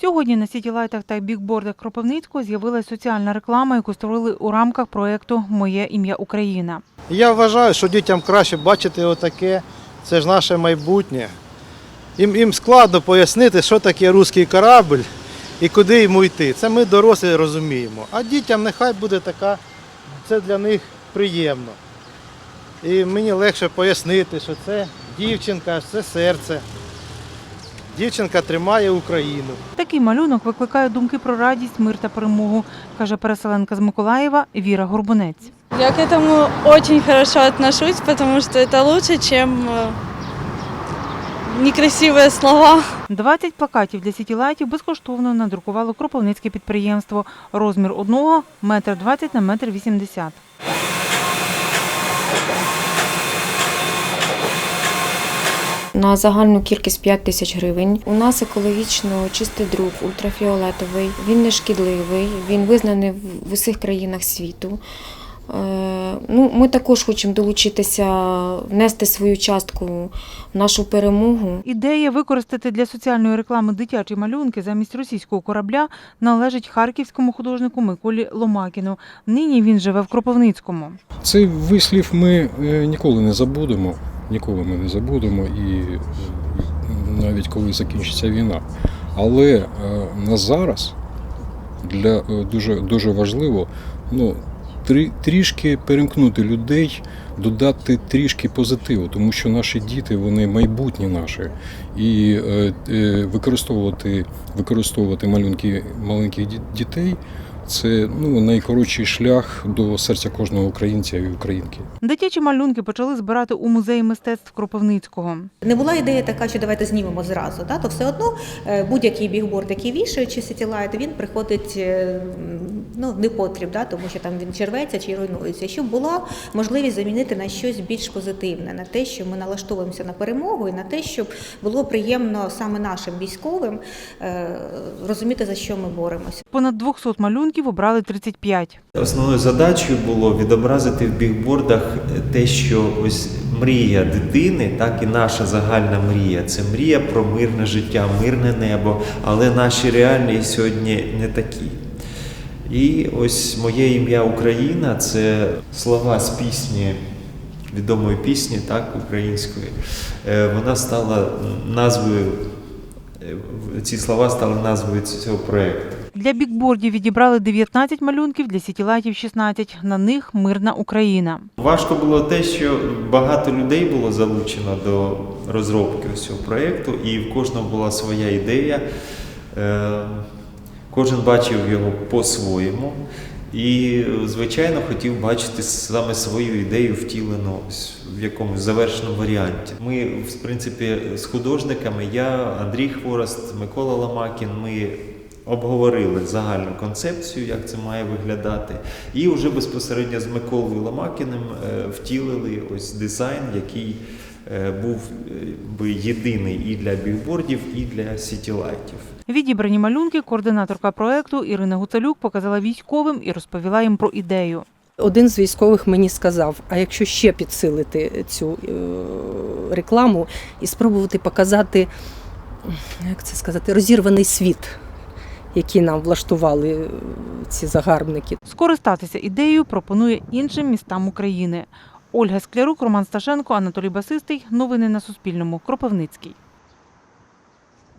Сьогодні на сітілайтах та бікбордах Кропивницького з'явилася соціальна реклама, яку створили у рамках проєкту Моє ім'я Україна. Я вважаю, що дітям краще бачити отаке, це ж наше майбутнє. Їм, їм складно пояснити, що таке руський корабль і куди йому йти. Це ми дорослі розуміємо. А дітям нехай буде така, це для них приємно. І мені легше пояснити, що це дівчинка, це серце. Дівчинка тримає Україну. Такий малюнок викликає думки про радість, мир та перемогу, каже переселенка з Миколаєва Віра Горбунець. Я к этому очень хорошо отношусь, потому что это лучше, чем э, некрасивые слова. 20 плакатів для сітілайтів безкоштовно надрукувало Кропивницьке підприємство. Розмір одного – метр 20 на метр 80. На загальну кількість 5 тисяч гривень. У нас екологічно чистий друк, ультрафіолетовий. Він не шкідливий, він визнаний в усіх країнах світу. Е, Ну, ми також хочемо долучитися, внести свою частку в нашу перемогу. Ідея використати для соціальної реклами дитячі малюнки замість російського корабля належить харківському художнику Миколі Ломакіну. Нині він живе в Кропивницькому. Цей вислів ми е, ніколи не забудемо. Ніколи ми не забудемо, і навіть коли закінчиться війна. Але е, на зараз для е, дуже, дуже важливо ну, трі- трішки перемкнути людей, додати трішки позитиву, тому що наші діти вони майбутнє наше. І е, використовувати, використовувати малюнки маленьких дітей це ну, найкоротший шлях до серця кожного українця і українки. Дитячі малюнки почали збирати у музеї мистецтв Кропивницького. Не була ідея така, що давайте знімемо зразу. Да? То все одно е, будь-який бігборд, який вішають чи сітілайт, він приходить е, ну, в непотріб, да? тому що там він черветься чи руйнується. Щоб була можливість замінити на щось більш позитивне, на те, що ми налаштовуємося на перемогу, і на те, щоб було приємно саме нашим військовим е, розуміти, за що ми боремося. Понад 200 малюнків обрали 35. Основною задачею було відобразити в бігбордах те, що ось мрія дитини, так і наша загальна мрія. Це мрія про мирне життя, мирне небо, але наші реалії сьогодні не такі. І ось моє ім'я Україна це слова з пісні, відомої пісні, так, української. Е, Вона стала назвою, е, ці слова стали назвою цього проєкту. Для бікбордів відібрали 19 малюнків, для сітілайтів 16. На них мирна Україна. Важко було те, що багато людей було залучено до розробки цього проєкту, і в кожного була своя ідея. Е, Кожен бачив його по-своєму. І, звичайно, хотів бачити саме свою ідею втілену в якомусь завершеному варіанті. Ми, в принципі, з художниками, я, Андрій Хворост, Микола Ламакін, ми обговорили загальну концепцію, як це має виглядати, і вже безпосередньо з Миколою Ламакіним е, втілили ось дизайн, який е, був е, би єдиний і для бігбордів, і для сітілайтів. Відібрані малюнки координаторка проекту Ірина Гуцалюк показала військовим і розповіла їм про ідею. Один з військових мені сказав: а якщо ще підсилити цю е, рекламу і спробувати показати, як це сказати, розірваний світ, який нам влаштували е, ці загарбники. Скористатися ідеєю пропонує іншим містам України. Ольга Склярук, Роман Сташенко, Анатолій Басистий. Новини на Суспільному. Кропивницький.